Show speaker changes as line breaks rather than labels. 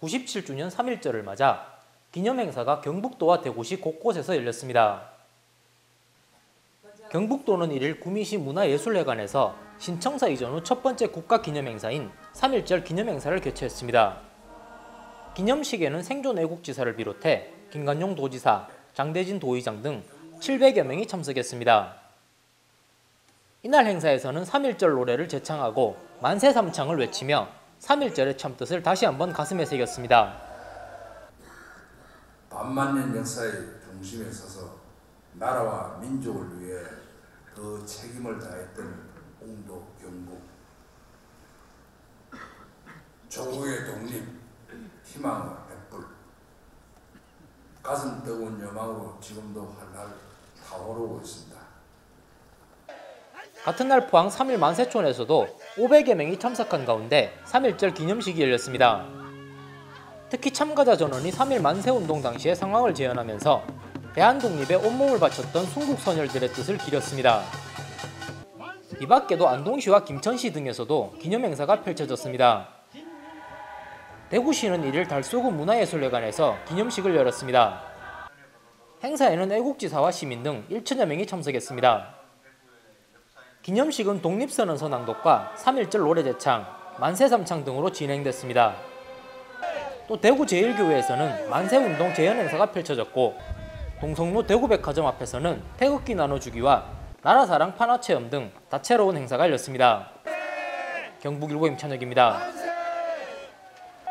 97주년 3.1절을 맞아 기념행사가 경북도와 대구시 곳곳에서 열렸습니다. 경북도는 1일 구미시 문화예술회관에서 신청사 이전 후 첫 번째 국가기념행사인 3.1절 기념행사를 개최했습니다. 기념식에는 생존 애국지사를 비롯해 김관용 도지사, 장대진 도의장 등 700여 명이 참석했습니다. 이날 행사에서는 3.1절 노래를 제창하고 만세 삼창을 외치며 3.1절의 참 뜻을 다시 한번 가슴에 새겼습니다.
반만년 역사의 중심에 서서 나라와 민족을 위해 그 책임을 다했던 홍도 경북 조국의 독립 희망의 횃불 가슴 뜨거운 여망으로 지금도 활활 타오르고 있습니다.
같은 날 포항 3일 만세촌에서도 500여 명이 참석한 가운데 3.1절 기념식이 열렸습니다. 특히 참가자 전원이 3.1 만세운동 당시의 상황을 재현하면서 대한독립에 온몸을 바쳤던 순국선열들의 뜻을 기렸습니다. 이 밖에도 안동시와 김천시 등에서도 기념행사가 펼쳐졌습니다. 대구시는 1일 달서구 문화예술회관에서 기념식을 열었습니다. 행사에는 애국지사와 시민 등 1천여 명이 참석했습니다. 기념식은 독립선언서 낭독과 3.1절 노래 제창, 만세삼창 등으로 진행됐습니다. 또 대구 제1교회에서는 만세운동 재현 행사가 펼쳐졌고 동성로 대구백화점 앞에서는 태극기 나눠주기와 나라사랑 판화체험 등 다채로운 행사가 열렸습니다. 경북일보 임찬혁입니다.